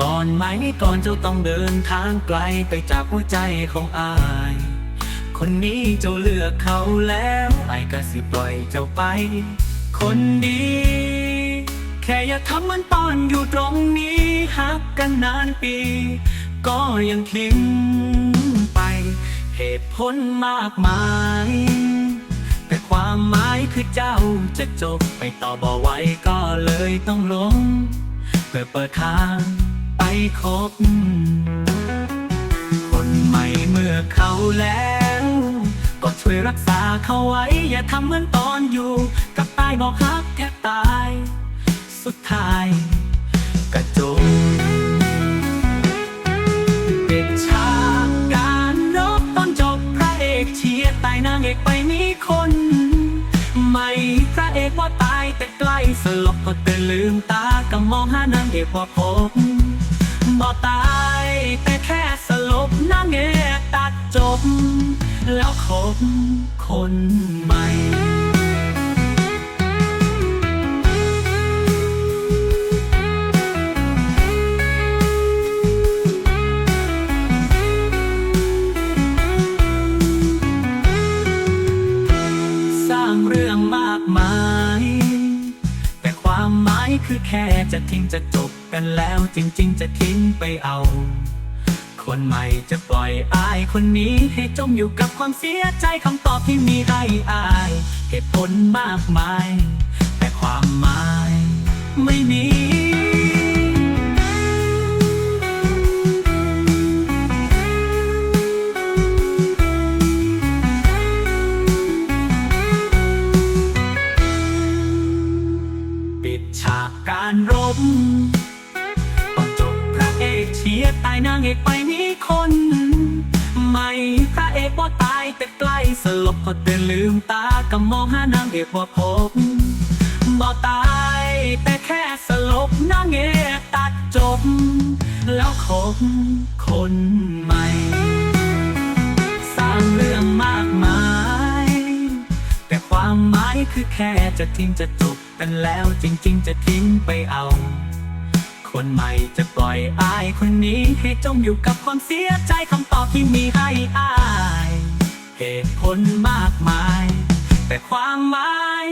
ก่อนไหมก่อนเจ้าต้องเดินทางไกลไปจากหัวใจของอาย คนนี้เจ้าเลือกเขาแล้วไอ้ก็สิปล่อยเจ้าไป คนดี แค่อย่าทำเหมันตอนอยู่ตรงนี้หักกันนานปี ก็ยังทิ้งไป เหตุผลมากมาย ความหมายคือเจ้าจะจบไปต่อบอไว้ก็เลยต้องลง เพื่อเปิดทางไปคบ คนใหม่เมื่อเขาแล้ว ก็ช่วยรักษาเขาไว้ อย่าทำเหมือนตอนอยู่ กับตายบอกฮักแทบตาย สุดท้าย พระเอกว่าตายแต่ใกล้สลบก็ตื่นลืมตาก็มองหานางเอกว่าพบบ่ตายแต่แค่สลบนางเอกตัดจบ แล้วคบคนใหม่ือแค่จะทิ้งจะจบกันแล้วจริง ๆ จะทิ้งไปเอา คนใหม่จะปล่อยอายคนนี้ให้จมอยู่กับความเสียใจคำตอบที่มีให้อายเหตุผลมากมาย แต่ความหมายไม่มี การรบตอนจบพระเอกเชียร์ตายนางเอกไปมีคนไม่พระเอกว่าตายแต่ใกล้สลบพอเตือนลืมตาก็มองหานางเอกว่าพบบ่ตายแต่แค่สลบนางเอกตัดจบ แล้วคบคนใหม่ แค่จะทิ้งจะจบกันแล้วจริงๆ จะทิ้งไปเอา คนใหม่จะปล่อยอายคนนี้ให้จมอยู่กับความเสียใจคำตอบที่มีให้อาย เหตุผลมากมาย แต่ความหมาย